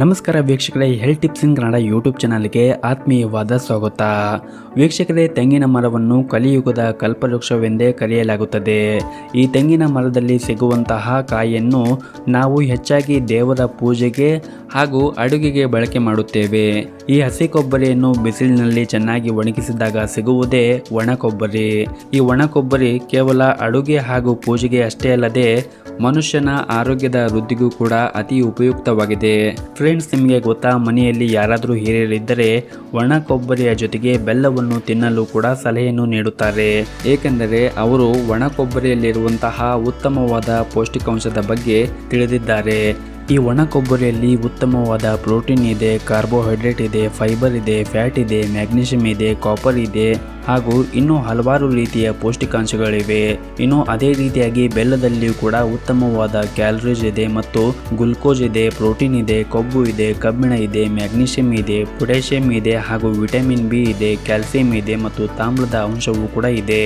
ನಮಸ್ಕಾರ ವೀಕ್ಷಕರೇ health tips in Kannada YouTube ಚಾನಲ್ಗೆ ಆತ್ಮೀಯವಾದ ಸ್ವಾಗತ. ವೀಕ್ಷಕರೇ, ತೆಂಗಿನ ಮರವನ್ನು ಕಲಿಯುಗದ ಕಲ್ಪವೃಕ್ಷವೆಂದೇ ಕರೆಯಲಾಗುತ್ತದೆ. ಈ ತೆಂಗಿನ ಮರದಲ್ಲಿ ಸಿಗುವಂತಹ ಕಾಯಿಯನ್ನು ನಾವು ಹೆಚ್ಚಾಗಿ ದೇವರ ಪೂಜೆಗೆ ಹಾಗೂ ಅಡುಗೆಗೆ ಬಳಕೆ ಮಾಡುತ್ತೇವೆ. ಈ ಹಸಿ ಕೊಬ್ಬರಿಯನ್ನು ಬಿಸಿಲಿನಲ್ಲಿ ಚೆನ್ನಾಗಿ ಒಣಗಿಸಿದಾಗ ಸಿಗುವುದೇ ಒಣ ಕೊಬ್ಬರಿ. ಈ ಒಣ ಕೊಬ್ಬರಿ ಕೇವಲ ಅಡುಗೆ ಹಾಗೂ ಪೂಜೆಗೆ ಅಷ್ಟೇ ಅಲ್ಲದೆ ಮನುಷ್ಯನ ಆರೋಗ್ಯದ ವೃದ್ಧಿಗೂ ಕೂಡ ಅತಿ ಉಪಯುಕ್ತವಾಗಿದೆ. ಫ್ರೆಂಡ್ಸ್, ನಿಮಗೆ ಗೊತ್ತಾ, ಮನೆಯಲ್ಲಿ ಯಾರಾದರೂ ಹಿರಿಯರಿದ್ದರೆ ಒಣ ಕೊಬ್ಬರಿಯ ಜೊತೆಗೆ ಬೆಲ್ಲವನ್ನು ತಿನ್ನಲು ಕೂಡ ಸಲಹೆಯನ್ನು ನೀಡುತ್ತಾರೆ. ಏಕೆಂದರೆ ಅವರು ಒಣ ಕೊಬ್ಬರಿಯಲ್ಲಿರುವಂತಹ ಉತ್ತಮವಾದ ಪೌಷ್ಟಿಕಾಂಶದ ಬಗ್ಗೆ ತಿಳಿದಿದ್ದಾರೆ. ಈ ಒಣ ಕೊಬ್ಬರಿಯಲ್ಲಿ ಉತ್ತಮವಾದ ಪ್ರೋಟೀನ್ ಇದೆ, ಕಾರ್ಬೋಹೈಡ್ರೇಟ್ ಇದೆ, ಫೈಬರ್ ಇದೆ, ಫ್ಯಾಟ್ ಇದೆ, ಮ್ಯಾಗ್ನೀಷಿಯಂ ಇದೆ, ಕಾಪರ್ ಇದೆ, ಹಾಗೂ ಇನ್ನೂ ಹಲವಾರು ರೀತಿಯ ಪೌಷ್ಟಿಕಾಂಶಗಳಿವೆ. ಇನ್ನು ಅದೇ ರೀತಿಯಾಗಿ ಬೆಲ್ಲದಲ್ಲಿಯೂ ಕೂಡ ಉತ್ತಮವಾದ ಕ್ಯಾಲರೀಸ್ ಇದೆ ಮತ್ತು ಗ್ಲುಕೋಸ್ ಇದೆ, ಪ್ರೋಟೀನ್ ಇದೆ, ಕೊಬ್ಬು ಇದೆ, ಕಬ್ಬಿಣ ಇದೆ, ಮ್ಯಾಗ್ನೀಷಿಯಂ ಇದೆ, ಪೊಟ್ಯಾಷಿಯಂ ಇದೆ ಹಾಗೂ ವಿಟಮಿನ್ ಬಿ ಇದೆ, ಕ್ಯಾಲ್ಸಿಯಂ ಇದೆ ಮತ್ತು ತಾಮ್ರದ ಅಂಶವೂ ಕೂಡ ಇದೆ.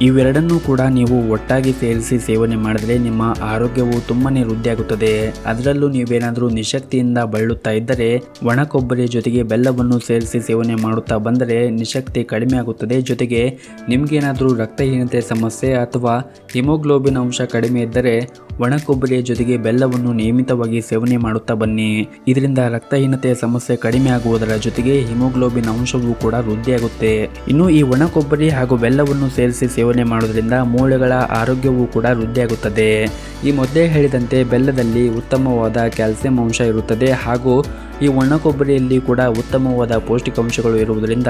ಇವೆರಡನ್ನೂ ಕೂಡ ನೀವು ಒಟ್ಟಾಗಿ ಸೇರಿಸಿ ಸೇವನೆ ಮಾಡಿದರೆ ನಿಮ್ಮ ಆರೋಗ್ಯವು ತುಂಬಾನೇ ವೃದ್ಧಿಯಾಗುತ್ತದೆ. ಅದರಲ್ಲೂ ನೀವೇನಾದರೂ ನಿಶಕ್ತಿಯಿಂದ ಬಳಲುತ್ತಾ ಇದ್ದರೆ ಒಣ ಕೊಬ್ಬರಿ ಜೊತೆಗೆ ಬೆಲ್ಲವನ್ನು ಸೇರಿಸಿ ಸೇವನೆ ಮಾಡುತ್ತಾ ಬಂದರೆ ನಿಶಕ್ತಿ ಕಡಿಮೆ ಆಗುತ್ತದೆ. ಜೊತೆಗೆ ನಿಮಗೇನಾದರೂ ರಕ್ತಹೀನತೆ ಸಮಸ್ಯೆ ಅಥವಾ ಹಿಮೋಗ್ಲೋಬಿನ್ ಅಂಶ ಕಡಿಮೆ ಇದ್ದರೆ ಒಣ ಕೊಬ್ಬರಿಯ ಜೊತೆಗೆ ಬೆಲ್ಲವನ್ನು ನಿಯಮಿತವಾಗಿ ಸೇವನೆ ಮಾಡುತ್ತಾ ಬನ್ನಿ. ಇದರಿಂದ ರಕ್ತಹೀನತೆಯ ಸಮಸ್ಯೆ ಕಡಿಮೆ ಆಗುವುದರ ಜೊತೆಗೆ ಹಿಮೋಗ್ಲೋಬಿನ್ ಅಂಶವೂ ಕೂಡ ವೃದ್ಧಿಯಾಗುತ್ತೆ. ಇನ್ನು ಈ ಒಣ ಕೊಬ್ಬರಿ ಹಾಗೂ ಬೆಲ್ಲವನ್ನು ಸೇರಿಸಿ ಸೇವನೆ ಮಾಡೋದ್ರಿಂದ ಮೂಳೆಗಳ ಆರೋಗ್ಯವೂ ಕೂಡ ವೃದ್ಧಿಯಾಗುತ್ತದೆ. ಈ ಮೊದಲೇ ಹೇಳಿದಂತೆ ಬೆಲ್ಲದಲ್ಲಿ ಉತ್ತಮವಾದ ಕ್ಯಾಲ್ಸಿಯಂ ಅಂಶ ಇರುತ್ತದೆ ಹಾಗೂ ಈ ಒಣ ಕೊಬ್ಬರಿಯಲ್ಲಿ ಕೂಡ ಉತ್ತಮವಾದ ಪೌಷ್ಟಿಕಾಂಶಗಳು ಇರುವುದರಿಂದ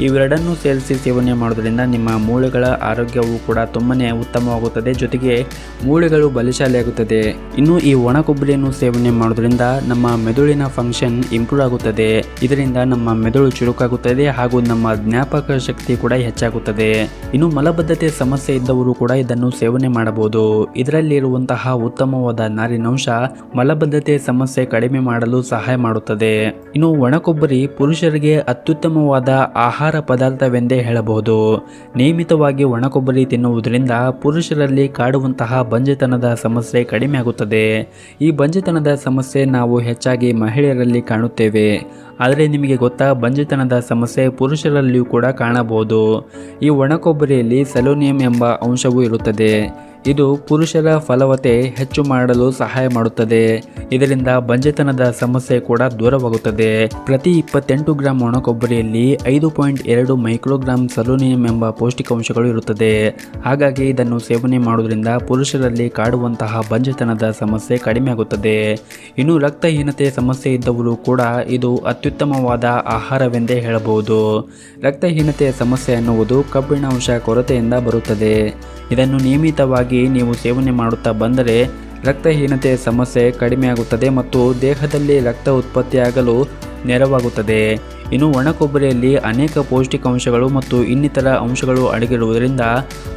ಇವೆರಡನ್ನು ಸೇರಿಸಿ ಸೇವನೆ ಮಾಡುವುದರಿಂದ ನಿಮ್ಮ ಮೂಳೆಗಳ ಆರೋಗ್ಯವು ಕೂಡ ತುಂಬನೇ ಉತ್ತಮವಾಗುತ್ತದೆ. ಜೊತೆಗೆ ಮೂಳೆಗಳು ಬಲಶಾಲಿಯಾಗುತ್ತದೆ. ಇನ್ನು ಈ ಒಣ ಕೊಬ್ಬರಿಯನ್ನು ಸೇವನೆ ಮಾಡುವುದರಿಂದ ನಮ್ಮ ಮೆದುಳಿನ ಫಂಕ್ಷನ್ ಇಂಪ್ರೂವ್ ಆಗುತ್ತದೆ. ಇದರಿಂದ ನಮ್ಮ ಮೆದುಳು ಚುರುಕಾಗುತ್ತದೆ ಹಾಗೂ ನಮ್ಮ ಜ್ಞಾಪಕ ಶಕ್ತಿ ಕೂಡ ಹೆಚ್ಚಾಗುತ್ತದೆ. ಇನ್ನು ಮಲಬದ್ಧತೆ ಸಮಸ್ಯೆ ಇದ್ದವರು ಕೂಡ ಇದನ್ನು ಸೇವನೆ ಮಾಡಬಹುದು. ಇದರಲ್ಲಿರುವಂತಹ ಉತ್ತಮವಾದ ನಾರಿನಂಶ ಮಲಬದ್ಧತೆ ಸಮಸ್ಯೆ ಕಡಿಮೆ ಮಾಡಲು ಸಹಾಯ ಮಾಡುತ್ತದೆ. ಇನ್ನು ಒಣಕೊಬ್ಬರಿ ಪುರುಷರಿಗೆ ಅತ್ಯುತ್ತಮವಾದ ಆಹಾರ ಪದಾರ್ಥವೆಂದೇ ಹೇಳಬಹುದು. ನಿಯಮಿತವಾಗಿ ಒಣಕೊಬ್ಬರಿ ತಿನ್ನುವುದರಿಂದ ಪುರುಷರಲ್ಲಿ ಕಾಡುವಂತಹ ಬಂಜೆತನದ ಸಮಸ್ಯೆ ಕಡಿಮೆಯಾಗುತ್ತದೆ. ಈ ಬಂಜೆತನದ ಸಮಸ್ಯೆ ನಾವು ಹೆಚ್ಚಾಗಿ ಮಹಿಳೆಯರಲ್ಲಿ ಕಾಣುತ್ತೇವೆ. ಆದರೆ ನಿಮಗೆ ಗೊತ್ತಾ, ಬಂಜೆತನದ ಸಮಸ್ಯೆ ಪುರುಷರಲ್ಲಿಯೂ ಕೂಡ ಕಾಣಬಹುದು. ಈ ಒಣಕೊಬ್ಬರಿಯಲ್ಲಿ ಸೆಲೋನಿಯಂ ಎಂಬ ಅಂಶವೂ ಇರುತ್ತದೆ. ಇದು ಪುರುಷರ ಫಲವತೆ ಹೆಚ್ಚು ಮಾಡಲು ಸಹಾಯ ಮಾಡುತ್ತದೆ. ಇದರಿಂದ ಬಂಜೆತನದ ಸಮಸ್ಯೆ ಕೂಡ ದೂರವಾಗುತ್ತದೆ. ಪ್ರತಿ ಇಪ್ಪತ್ತೆಂಟು ಗ್ರಾಂ ಒಣಕೊಬ್ಬರಿಯಲ್ಲಿ ಐದು ಪಾಯಿಂಟ್ ಎರಡು ಮೈಕ್ರೋಗ್ರಾಮ್ ಸಲೋನಿಯಂ ಎಂಬ ಪೌಷ್ಟಿಕಾಂಶಗಳು ಇರುತ್ತದೆ. ಹಾಗಾಗಿ ಇದನ್ನು ಸೇವನೆ ಮಾಡುವುದರಿಂದ ಪುರುಷರಲ್ಲಿ ಕಾಡುವಂತಹ ಬಂಜೆತನದ ಸಮಸ್ಯೆ ಕಡಿಮೆಯಾಗುತ್ತದೆ. ಇನ್ನು ರಕ್ತಹೀನತೆ ಸಮಸ್ಯೆ ಇದ್ದವರು ಕೂಡ ಇದು ಅತ್ಯುತ್ತಮವಾದ ಆಹಾರವೆಂದೇ ಹೇಳಬಹುದು. ರಕ್ತಹೀನತೆಯ ಸಮಸ್ಯೆ ಅನ್ನುವುದು ಕಬ್ಬಿಣಾಂಶ ಕೊರತೆಯಿಂದ ಬರುತ್ತದೆ. ಇದನ್ನು ನಿಯಮಿತವಾಗಿ ನೀವು ಸೇವನೆ ಮಾಡುತ್ತಾ ಬಂದರೆ ರಕ್ತಹೀನತೆಯ ಸಮಸ್ಯೆ ಕಡಿಮೆಯಾಗುತ್ತದೆ ಮತ್ತು ದೇಹದಲ್ಲಿ ರಕ್ತ ಉತ್ಪತ್ತಿಯಾಗಲು ನೆರವಾಗುತ್ತದೆ. ಇನ್ನು ಒಣ ಕೊಬ್ಬರಿಯಲ್ಲಿ ಅನೇಕ ಪೌಷ್ಟಿಕಾಂಶಗಳು ಮತ್ತು ಇನ್ನಿತರ ಅಂಶಗಳು ಅಡಗಿರುವುದರಿಂದ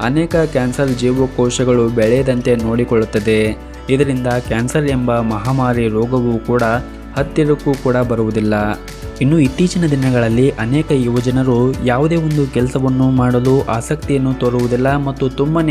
ಅನೇಕ ಕ್ಯಾನ್ಸರ್ ಜೀವಕೋಶಗಳು ಬೆಳೆಯದಂತೆ ನೋಡಿಕೊಳ್ಳುತ್ತದೆ. ಇದರಿಂದ ಕ್ಯಾನ್ಸರ್ ಎಂಬ ಮಹಾಮಾರಿ ರೋಗವು ಕೂಡ ಹತ್ತಿರಕ್ಕೂ ಕೂಡ ಬರುವುದಿಲ್ಲ. ಇನ್ನು ಇತ್ತೀಚಿನ ದಿನಗಳಲ್ಲಿ ಅನೇಕ ಯುವಜನರು ಯಾವುದೇ ಒಂದು ಕೆಲಸವನ್ನು ಮಾಡಲು ಆಸಕ್ತಿಯನ್ನು ತೋರುವುದಿಲ್ಲ ಮತ್ತು ತುಂಬಾ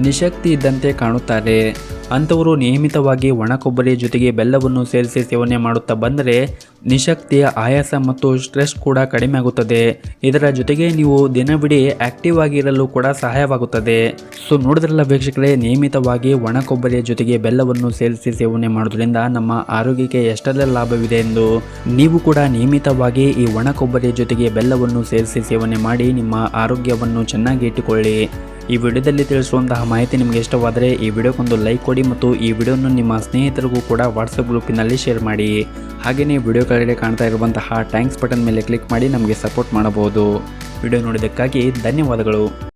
ನಿಶಕ್ತಿ ಇದ್ದಂತೆ ಕಾಣುತ್ತಾರೆ. ಅಂಥವರು ನಿಯಮಿತವಾಗಿ ಒಣ ಕೊಬ್ಬರಿ ಜೊತೆಗೆ ಬೆಲ್ಲವನ್ನು ಸೇರಿಸಿ ಸೇವನೆ ಮಾಡುತ್ತಾ ಬಂದರೆ ನಿಶಕ್ತಿಯ ಆಯಾಸ ಮತ್ತು ಸ್ಟ್ರೆಸ್ ಕೂಡ ಕಡಿಮೆ ಆಗುತ್ತದೆ. ಇದರ ಜೊತೆಗೆ ನೀವು ದಿನವಿಡೀ ಆಕ್ಟಿವ್ ಆಗಿರಲು ಕೂಡ ಸಹಾಯವಾಗುತ್ತದೆ. ಸೊ, ನೋಡಿದ್ರಲ್ಲ ವೀಕ್ಷಕರೇ, ನಿಯಮಿತವಾಗಿ ಒಣ ಕೊಬ್ಬರಿಯ ಜೊತೆಗೆ ಬೆಲ್ಲವನ್ನು ಸೇರಿಸಿ ಸೇವನೆ ಮಾಡೋದ್ರಿಂದ ನಮ್ಮ ಆರೋಗ್ಯಕ್ಕೆ ಎಷ್ಟೆಲ್ಲ ಲಾಭವಿದೆ ಎಂದು. ನೀವು ಕೂಡ ನಿಯಮಿತವಾಗಿ ಈ ಒಣ ಕೊಬ್ಬರಿ ಜೊತೆಗೆ ಬೆಲ್ಲವನ್ನು ಸೇರಿಸಿ ಸೇವನೆ ಮಾಡಿ ನಿಮ್ಮ ಆರೋಗ್ಯವನ್ನು ಚೆನ್ನಾಗಿ ಇಟ್ಟುಕೊಳ್ಳಿ. ಈ ವಿಡಿಯೋದಲ್ಲಿ ತಿಳಿಸುವಂತಹ ಮಾಹಿತಿ ನಿಮಗೆ ಇಷ್ಟವಾದರೆ ಈ ವಿಡಿಯೋಕ್ಕೊಂದು ಲೈಕ್ ಕೊಡಿ ಮತ್ತು ಈ ವಿಡಿಯೋನ ನಿಮ್ಮ ಸ್ನೇಹಿತರಿಗೂ ಕೂಡ ವಾಟ್ಸಪ್ ಗ್ರೂಪಿನಲ್ಲಿ ಶೇರ್ ಮಾಡಿ. ಹಾಗೆಯೇ ವಿಡಿಯೋ ಕೆಳಗಡೆ ಕಾಣ್ತಾ ಇರುವಂತಹ ಟ್ಯಾಂಕ್ಸ್ ಬಟನ್ ಮೇಲೆ ಕ್ಲಿಕ್ ಮಾಡಿ ನಮಗೆ ಸಪೋರ್ಟ್ ಮಾಡಬಹುದು. ವಿಡಿಯೋ ನೋಡಿದ್ದಕ್ಕಾಗಿ ಧನ್ಯವಾದಗಳು.